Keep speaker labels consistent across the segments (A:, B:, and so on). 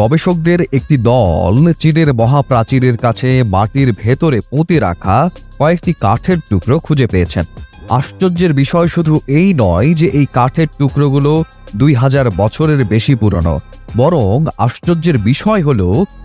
A: গবেষকদের একটি দল চীনের মহাপ্রাচীরের কাছে মাটির ভেতরে পুঁতে রাখা কয়েকটি কাঠের টুকরো খুঁজে পেয়েছেন। আশ্চর্যের বিষয় শুধু এই নয় যে এই কাঠের টুকরোগুলো দুই হাজার বছরের বেশি পুরনো। বরং আশ্চর্যের বিষয় হল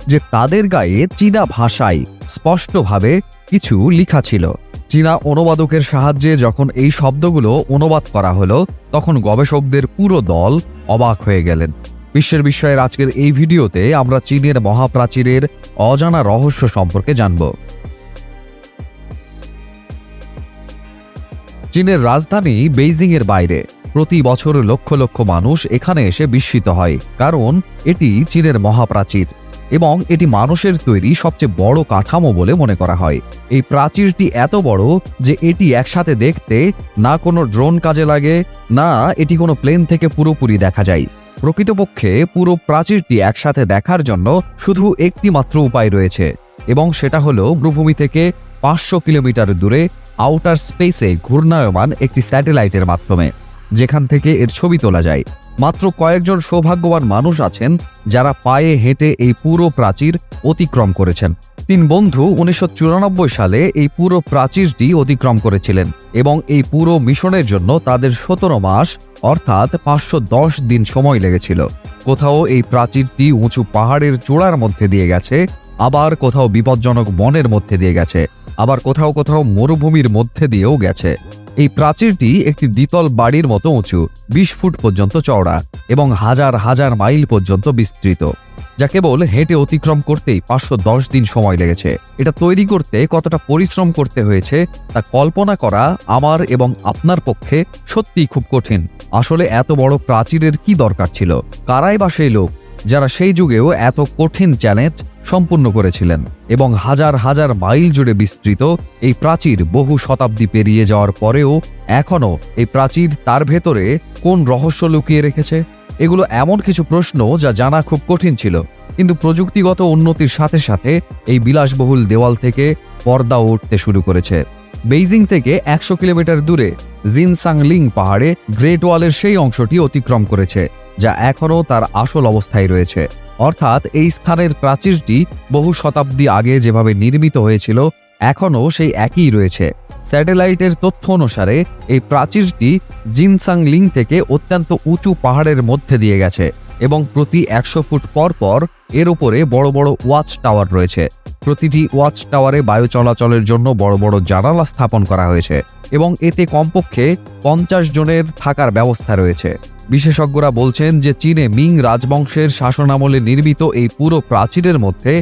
A: যে তাদের গায়ে চীনা ভাষায় স্পষ্টভাবে কিছু লেখা ছিল। চীনা অনুবাদকের সাহায্যে যখন এই শব্দগুলো অনুবাদ করা হলো, তখন গবেষকদের পুরো দল অবাক হয়ে গেলেন। বিশ্বের বিষয়ের আজকের এই ভিডিওতে আমরা চীনের মহাপ্রাচীরের অজানা রহস্য সম্পর্কে জানব। চীনের রাজধানী বেইজিং এর বাইরে প্রতি বছর লক্ষ লক্ষ মানুষ এখানে এসে বিস্মিত হয়, কারণ এটি চীনের মহাপ্রাচীর এবং এটি মানুষের তৈরি সবচেয়ে বড় কাঠামো বলে মনে করা হয়। এই প্রাচীরটি এত বড় যে এটি একসাথে দেখতে না কোনো ড্রোন কাজে লাগে, না এটি কোনো প্লেন থেকে পুরোপুরি দেখা যায়। প্রকৃতপক্ষে পুরো প্রাচীরটি একসাথে দেখার জন্য শুধু একটি মাত্র উপায় রয়েছে, এবং সেটা হলো ভূমি থেকে পাঁচশো কিলোমিটার দূরে আউটার স্পেসে ঘূর্ণায়মান একটি স্যাটেলাইটের মাধ্যমে, যেখান থেকে এর ছবি তোলা যায়। মাত্র কয়েকজন সৌভাগ্যবান মানুষ আছেন যারা পায়ে হেঁটে এই পুরো প্রাচীর অতিক্রম করেছেন। তিন বন্ধু উনিশশো চুরানব্বই সালে এই পুরো প্রাচীরটি অতিক্রম করেছিলেন এবং এই পুরো মিশনের জন্য তাদের সতেরো মাস, অর্থাৎ পাঁচশো দশ দিন সময় লেগেছিল। কোথাও এই প্রাচীরটি উঁচু পাহাড়ের চূড়ার মধ্যে দিয়ে গেছে, আবার কোথাও বিপজ্জনক বনের মধ্যে দিয়ে গেছে, আবার কোথাও কোথাও মরুভূমির মধ্যে দিয়েও গেছে। এই প্রাচীরটি একটি দ্বিতল বাড়ির মতো উঁচু, বিশ ফুট পর্যন্ত চওড়া এবং হাজার হাজার মাইল পর্যন্ত বিস্তৃত, যা কেবল হেঁটে অতিক্রম করতেই পাঁচশো দশ দিন সময় লেগেছে। এটা তৈরি করতে কতটা পরিশ্রম করতে হয়েছে তা কল্পনা করা আমার এবং আপনার পক্ষে সত্যিই খুব কঠিন। আসলে এত বড় প্রাচীরের কি দরকার ছিল? কারাই বা সেই লোক, যারা সেই যুগেও এত কঠিন চ্যালেঞ্জ সম্পূর্ণ করেছিলেন এবং হাজার হাজার মাইল জুড়ে বিস্তৃত এই প্রাচীর বহু শতাব্দী পেরিয়ে যাওয়ার পরেও এখনও এই প্রাচীর তার ভেতরে কোন রহস্য লুকিয়ে রেখেছে? এগুলো এমন কিছু প্রশ্ন যা জানা খুব কঠিন ছিল। কিন্তু প্রযুক্তিগত উন্নতির সাথে সাথে এই বিলাসবহুল দেওয়াল থেকে পর্দা উঠতে শুরু করেছে। বেইজিং থেকে একশো কিলোমিটার দূরে জিনসাংলিং পাহাড়ে গ্রেট ওয়ালের সেই অংশটি অতিক্রম করেছে, যা এখনও তার আসল অবস্থায় রয়েছে। অর্থাৎ এই স্থানের প্রাচীরটি বহু শতাব্দী আগে যেভাবে নির্মিত হয়েছিল, এখনও সেই একই রয়েছে। স্যাটেলাইটের তথ্য অনুসারে, এই প্রাচীরটি জিনসাংলিং থেকে অত্যন্ত উঁচু পাহাড়ের মধ্যে দিয়ে গেছে এবং প্রতি একশো ফুট পর পর এর উপরে বড় বড় ওয়াচ টাওয়ার রয়েছে। প্রতিটি ওয়াচ টাওয়ারে বায়ু চলাচলের জন্য বড় বড় জানালা স্থাপন করা হয়েছে এবং এতে কমপক্ষে পঞ্চাশ জনের থাকার ব্যবস্থা রয়েছে। বিশেষজ্ঞরা বলছেন যে চীনে মিং রাজবংশের শাসনামলে নির্মিত এই পুরো প্রাচীরের মধ্যে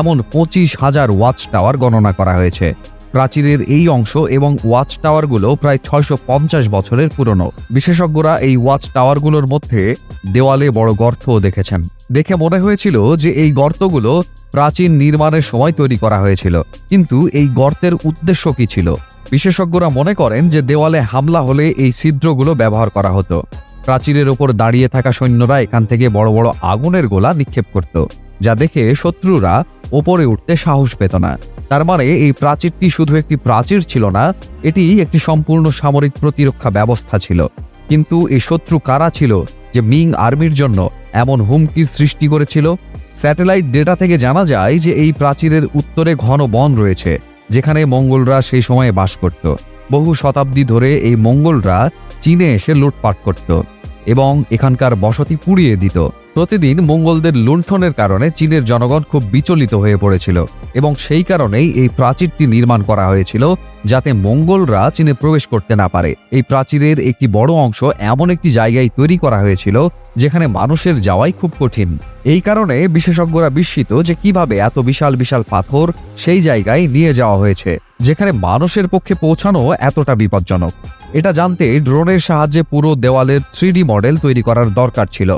A: এমন পঁচিশ হাজার ওয়াচ টাওয়ার গণনা করা হয়েছে। প্রাচীরের এই অংশ এবং ওয়াচ টাওয়ারগুলো প্রায় ছয়শো পঞ্চাশ বছরের পুরনো। বিশেষজ্ঞরা এই ওয়াচ টাওয়ারগুলোর মধ্যে দেওয়ালে বড় গর্তও দেখেছেন। দেখে মনে হয়েছিল যে এই গর্তগুলো প্রাচীন নির্মাণের সময় তৈরি করা হয়েছিল, কিন্তু এই গর্তের উদ্দেশ্য কি ছিল? বিশেষজ্ঞরা মনে করেন যে দেওয়ালে হামলা হলে এই ছিদ্রগুলো ব্যবহার করা হতো। প্রাচীরের ওপর দাঁড়িয়ে থাকা সৈন্যরা এখান থেকে বড় বড় আগুনের গোলা নিক্ষেপ করত, যা দেখে শত্রুরা ওপরে উঠতে সাহস পেত না। তার মানে এই প্রাচীরটি শুধু একটি প্রাচীর ছিল না, এটি একটি সম্পূর্ণ সামরিক প্রতিরক্ষা ব্যবস্থা ছিল। কিন্তু এই শত্রু কারা ছিল যে মিং আর্মির জন্য এমন হুমকির সৃষ্টি করেছিল? স্যাটেলাইট ডেটা থেকে জানা যায় যে এই প্রাচীরের উত্তরে ঘন বন রয়েছে, যেখানে মঙ্গলরা সেই সময়ে বাস করত। বহু শতাব্দী ধরে এই মঙ্গলরা চীনে এসে লুটপাট করত এবং এখানকার বসতি পুড়িয়ে দিত। প্রতিদিন মঙ্গলদের লুণ্ঠনের কারণে চীনের জনগণ খুব বিচলিত হয়ে পড়েছিল এবং সেই কারণেই এই প্রাচীরটি নির্মাণ করা হয়েছিল যাতে মঙ্গলরা চীনে প্রবেশ করতে না পারে। এই প্রাচীরের একটি বড় অংশ এমন একটি জায়গায় তৈরি করা হয়েছিল যেখানে মানুষের যাওয়াই খুব কঠিন। এই কারণে বিশেষজ্ঞরা বিস্মিত যে কীভাবে এত বিশাল বিশাল পাথর সেই জায়গায় নিয়ে যাওয়া হয়েছে, যেখানে মানুষের পক্ষে পৌঁছানো এতটা বিপজ্জনক। এটা জানতে ড্রোনের সাহায্যে পুরো দেওয়ালের থ্রিডি মডেল তৈরি করার দরকার ছিল।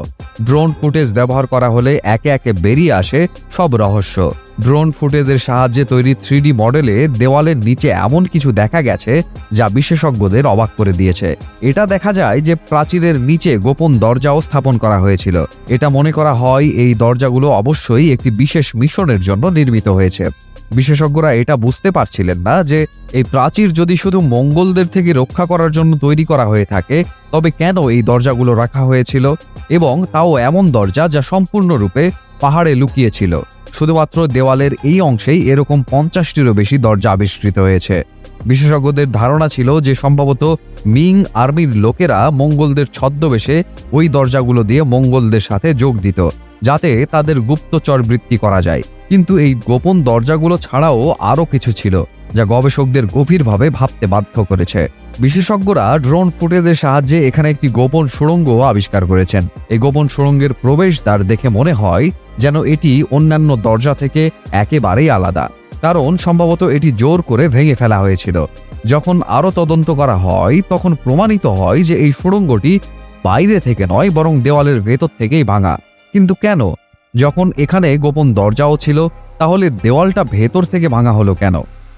A: ড্রোন ফুটেজ ব্যবহার করা হলে একে একে বেরিয়ে আসে সব রহস্য। ড্রোন ফুটেজের সাহায্যে তৈরি থ্রিডি মডেলে দেওয়ালের নিচে এমন কিছু দেখা গেছে যা বিশেষজ্ঞদের অবাক করে দিয়েছে। এটা দেখা যায় যে প্রাচীরের নিচে গোপন দরজাও স্থাপন করা হয়েছিল। এটা মনে করা হয় এই দরজাগুলো অবশ্যই একটি বিশেষ মিশনের জন্য নির্মিত হয়েছে। বিশেষজ্ঞরা এটা বুঝতে পারছিলেন না যে এই প্রাচীর যদি শুধু মঙ্গলদের থেকে রক্ষা করার জন্য তৈরি করা হয়ে থাকে, তবে কেন এই দরজাগুলো রাখা হয়েছিল এবং তাও এমন দরজা যা সম্পূর্ণরূপে পাহাড়ে লুকিয়েছিল? শুধুমাত্র দেওয়ালের এই অংশেই এরকম পঞ্চাশটিরও বেশি দরজা আবিষ্কৃত হয়েছে। বিশেষজ্ঞদের ধারণা ছিল যে সম্ভবত মিং আর্মির লোকেরা মঙ্গলদের ছদ্মবেশে ওই দরজাগুলো দিয়ে মঙ্গলদের সাথে যোগ দিত, যাতে তাদের গুপ্তচর বৃত্তি করা যায়। কিন্তু এই গোপন দরজাগুলো ছাড়াও আরও কিছু ছিল, যা গবেষকদের গভীরভাবে ভাবতে বাধ্য করেছে। বিশেষজ্ঞরা ড্রোন ফুটেজের সাহায্যে এখানে একটি গোপন সুড়ঙ্গ আবিষ্কার করেছেন। এই গোপন সুড়ঙ্গের প্রবেশদ্বার দেখে মনে হয় যেন এটি অন্যান্য দরজা থেকে একেবারেই আলাদা, কারণ সম্ভবত এটি জোর করে ভেঙে ফেলা হয়েছিল। যখন আরও তদন্ত করা হয়, তখন প্রমাণিত হয় যে এই সুড়ঙ্গটি বাইরে থেকে নয়, বরং দেওয়ালের ভেতর থেকেই ভাঙা। কিন্তু কেন? যখন এখানে গোপন দরজাও ছিল, তাহলে দেওয়ালটা ভেতর থেকে ভাঙা হলো কেন?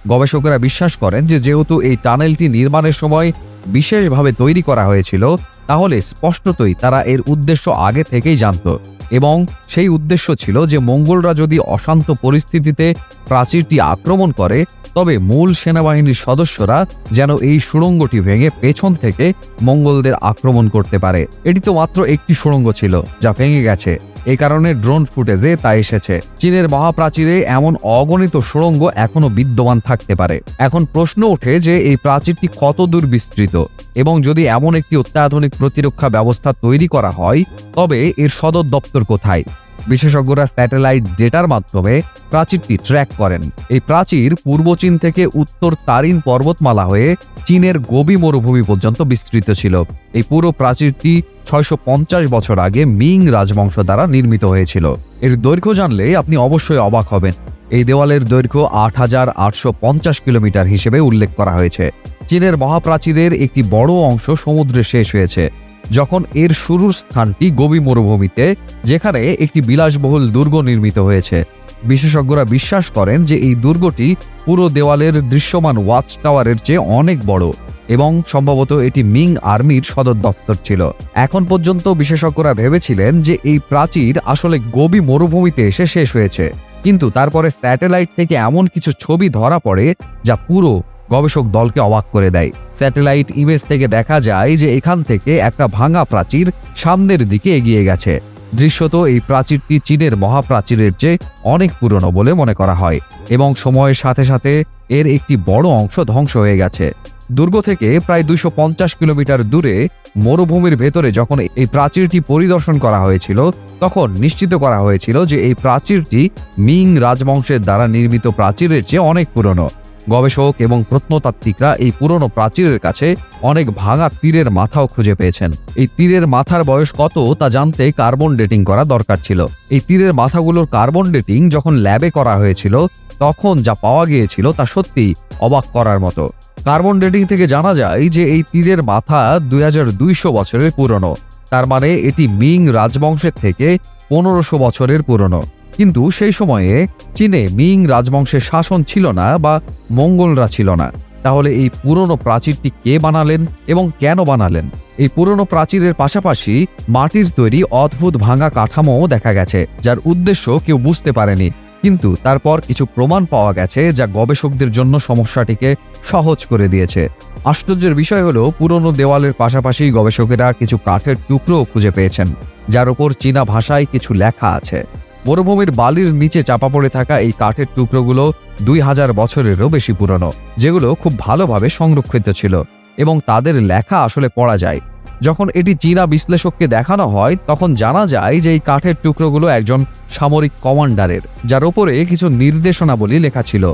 A: গবেষকরা বিশ্বাস করেন যে যেহেতু এই টানেলটি নির্মাণের সময় বিশেষভাবে তৈরি করা হয়েছিল, তাহলে স্পষ্টতই তারা এর উদ্দেশ্য আগে থেকেই জানত। এবং সেই উদ্দেশ্য ছিল যে মঙ্গলরা যদি অশান্ত পরিস্থিতিতে প্রাচীরটি আক্রমণ করে, তবে মূল সেনাবাহিনীর সদস্যরা যেন এই সুড়ঙ্গটি ভেঙে পেছন থেকে মঙ্গলদের আক্রমণ করতে পারে। এটি তো মাত্র একটি সুড়ঙ্গ ছিল, যা ভেঙে গেছে। এই কারণে ড্রোন ফুটেজে তা এসেছে। চীনের মহাপ্রাচীরে এমন অগণিত সুড়ঙ্গ এখনও বিদ্যমান থাকতে পারে। এখন প্রশ্ন ওঠে যে এই প্রাচীরটি কত দূর বিস্তৃত? এবং যদি এমন একটি অত্যাধুনিক প্রতিরক্ষা ব্যবস্থা তৈরি করা হয়, তবে এর সদর দপ্তর কোথায়? বিশেষজ্ঞরা স্যাটেলাইট ডেটার মাধ্যমে প্রাচীরটি ট্র্যাক করেন। এই প্রাচীর পূর্ব চীন থেকে উত্তর তারিন পর্বতমালা হয়ে চীনের গোবি মরুভূমি পর্যন্ত বিস্তৃত ছিল। এই পুরো প্রাচীরটি ছয়শো পঞ্চাশ বছর আগে মিং রাজবংশ দ্বারা নির্মিত হয়েছিল। এর দৈর্ঘ্য জানলে আপনি অবশ্যই অবাক হবেন। এই দেওয়ালের দৈর্ঘ্য আট হাজার আটশো পঞ্চাশ কিলোমিটার হিসেবে উল্লেখ করা হয়েছে। চীনের মহাপ্রাচীরের একটি বড় অংশ সমুদ্রে শেষ হয়েছে। যখন এর শুরুর স্থানটি গবি মরুভূমিতে, যেখানে একটি বিলাসবহুল দুর্গ নির্মিত হয়েছে। বিশেষজ্ঞরা বিশ্বাস করেন যে এই দুর্গটি পুরো দেওয়ালের দৃশ্যমান ওয়াচ টাওয়ারের চেয়ে অনেক বড় এবং সম্ভবত এটি মিং আর্মির সদর দপ্তর ছিল। এখন পর্যন্ত বিশেষজ্ঞরা ভেবেছিলেন যে এই প্রাচীর আসলে গবি মরুভূমিতে এসে শেষ হয়েছে। কিন্তু তারপরে স্যাটেলাইট থেকে এমন কিছু ছবি ধরা পড়ে যা পুরো গবেষক দলকে অবাক করে দেয়। স্যাটেলাইট ইমেজ থেকে দেখা যায় যে এখান থেকে একটা ভাঙা প্রাচীর সামনের দিকে এগিয়ে গেছে। দৃশ্যত এই প্রাচীরটি চীনের মহাপ্রাচীরের চেয়ে অনেক পুরনো বলে মনে করা হয় এবং সময়ের সাথে সাথে এর একটি বড় অংশ ধ্বংস হয়ে গেছে। দুর্গ থেকে প্রায় পঞ্চাশ কিলোমিটার দূরে মরুভূমির ভেতরে যখন এই প্রাচীরটি পরিদর্শন করা হয়েছিল, তখন নিশ্চিত করা হয়েছিল যে এই প্রাচীরটি মিং রাজবংশের দ্বারা নির্মিত প্রাচীরের চেয়ে অনেক পুরনো। গবেষক এবং প্রত্নতাত্ত্বিকরা এই পুরনো প্রাচীরের কাছে অনেক ভাঙা তীরের মাথাও খুঁজে পেয়েছেন। এই তীরের মাথার বয়স কত তা জানতে কার্বন ডেটিং করা দরকার ছিল। এই তীরের মাথাগুলোর কার্বন ডেটিং যখন ল্যাবে করা হয়েছিল, তখন যা পাওয়া গিয়েছিল তা সত্যিই অবাক করার মতো। কার্বন ডেটিং থেকে জানা যায় যে এই তীরের মাথা দুই হাজার দুইশো বছরের পুরনো। তার মানে এটি মিং রাজবংশের থেকে পনেরোশো বছরের পুরনো। কিন্তু সেই সময়ে চীনে মিং রাজবংশের শাসন ছিল না বা মঙ্গলরা ছিল না। তাহলে এই পুরনো প্রাচীরটি কে বানালেন এবং কেন বানালেন? এই পুরনো প্রাচীরের পাশাপাশি মাটির তৈরি অদ্ভুত ভাঙা কাঠামোও দেখা গেছে, যার উদ্দেশ্য কেউ বুঝতে পারেনি। কিন্তু তারপর কিছু প্রমাণ পাওয়া গেছে যা গবেষকদের জন্য সমস্যাটিকে সহজ করে দিয়েছে। আশ্চর্যের বিষয় হলো, পুরনো দেওয়ালের পাশাপাশি গবেষকেরা কিছু কাঠের টুকরো খুঁজে পেয়েছেন, যার উপর চীনা ভাষায় কিছু লেখা আছে। মরুভূমির বালির নিচে চাপা পড়ে থাকা এই কাঠের টুকরোগুলো দুই হাজার বছরেরও বেশি পুরনো, যেগুলো খুব ভালোভাবে সংরক্ষিত ছিল এবং তাদের লেখা আসলে পড়া যায়। যখন এটি চীনা বিশ্লেষককে দেখানো হয়, তখন জানা যায় যে এই কাঠের টুকরোগুলো একজন সামরিক কমান্ডারের, যার ওপরে কিছু নির্দেশনাবলী লেখা ছিল।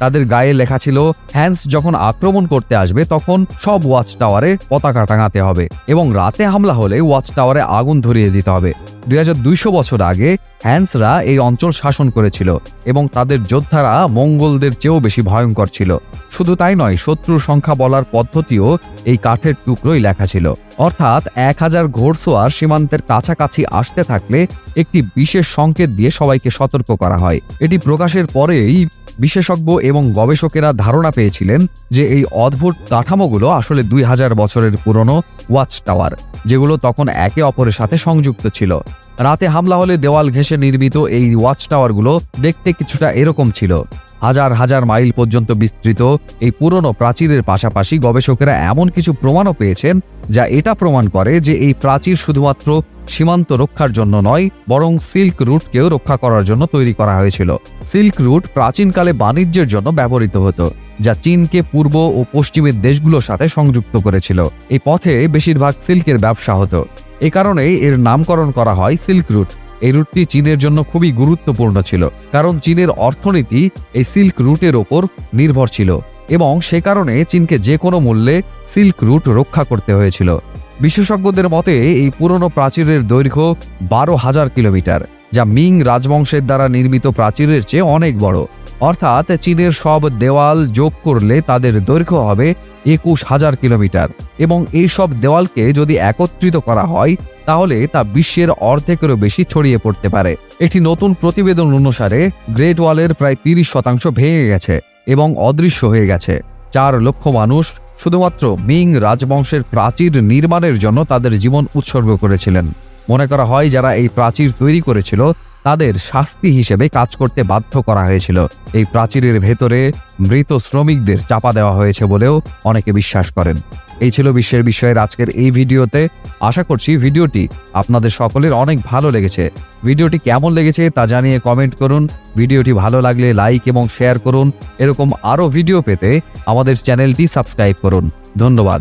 A: তাদের গায়ে লেখা ছিল, হ্যান্স যখন আক্রমণ করতে আসবে, তখন সব ওয়াচ টাওয়ারে পতাকা টাঙাতে হবে এবং রাতে হামলা হলে ওয়াচ টাওয়ারে আগুন ধরিয়ে দিতে হবে। দুই হাজার দুইশো বছর আগে হ্যান্সরা এই অঞ্চল শাসন করেছিল এবং তাদের যোদ্ধারা মঙ্গলদের চেয়েও বেশি ভয়ঙ্কর ছিল। শুধু তাই নয়, শত্রুর সংখ্যা বলার পদ্ধতিও এই কাঠের টুকরোই লেখা ছিল। অর্থাৎ এক হাজার ঘোড়সোয়ার সীমান্তের কাছাকাছি আসতে থাকলে একটি বিশেষ সংকেত দিয়ে সবাইকে সতর্ক করা হয়। এটি প্রকাশের পরেই বিশেষজ্ঞ এবং গবেষকেরা ধারণা পেয়েছিলেন যে এই অদ্ভুত কাঠামোগুলো আসলে দুই হাজার বছরের পুরনো ওয়াচ টাওয়ার যেগুলো তখন একে অপরের সাথে সংযুক্ত ছিল। রাতে হামলা হলে দেওয়াল ঘেঁষে নির্মিত এই ওয়াচ টাওয়ারগুলো দেখতে কিছুটা এরকম ছিল। হাজার হাজার মাইল পর্যন্ত বিস্তৃত এই পুরনো প্রাচীরের পাশাপাশি গবেষকেরা এমন কিছু প্রমাণও পেয়েছেন যা এটা প্রমাণ করে যে এই প্রাচীর শুধুমাত্র সীমান্ত রক্ষার জন্য নয়, বরং সিল্ক রুটকেও রক্ষা করার জন্য তৈরি করা হয়েছিল। সিল্ক রুট প্রাচীনকালে বাণিজ্যের জন্য ব্যবহৃত হতো, যা চীনকে পূর্ব ও পশ্চিমের দেশগুলোর সাথে সংযুক্ত করেছিল। এই পথে বেশিরভাগ সিল্কের ব্যবসা হতো। এ কারণেই এর নামকরণ করা হয় সিল্ক রুট। এই রুটটি চীনের জন্য খুবই গুরুত্বপূর্ণ ছিল, কারণ চীনের অর্থনীতি এই সিল্ক রুটের ওপর নির্ভর ছিল এবং সে কারণে চীনকে যে কোনো মূল্যে সিল্ক রুট রক্ষা করতে হয়েছিল। বিশেষজ্ঞদের মতে, এই পুরনো প্রাচীরের দৈর্ঘ্য বারো হাজার কিলোমিটার, যা মিং রাজবংশের দ্বারা নির্মিত প্রাচীরের চেয়ে অনেক বড়। অর্থাৎ চীনের সব দেওয়াল যোগ করলে তাদের দৈর্ঘ্য হবে একুশ হাজার কিলোমিটার। এবং এই সব দেওয়ালকে যদি একত্রিত করা হয়, তাহলে তা বিশ্বের অর্ধেকেরও বেশি ছড়িয়ে পড়তে পারে। একটি নতুন প্রতিবেদন অনুসারে গ্রেট ওয়ালের প্রায় তিরিশ শতাংশ ভেঙে গেছে এবং অদৃশ্য হয়ে গেছে। চার লক্ষ মানুষ শুধুমাত্র মিং রাজবংশের প্রাচীর নির্মাণের জন্য তাদের জীবন উৎসর্গ করেছিলেন। মনে করা হয় যারা এই প্রাচীর তৈরি করেছিল তাদের শাস্তি হিসেবে কাজ করতে বাধ্য করা হয়েছিল। এই প্রাচীরের ভেতরে মৃত শ্রমিকদের চাপা দেওয়া হয়েছে বলেও অনেকে বিশ্বাস করেন। এই ছিল বিশ্বের বিষয়ের আজকের এই ভিডিওতে। আশা করছি ভিডিওটি আপনাদের সকলের অনেক ভালো লেগেছে। ভিডিওটি কেমন লেগেছে তা জানিয়ে কমেন্ট করুন। ভিডিওটি ভালো লাগলে লাইক এবং শেয়ার করুন। এরকম আরও ভিডিও পেতে আমাদের চ্যানেলটি সাবস্ক্রাইব করুন। ধন্যবাদ।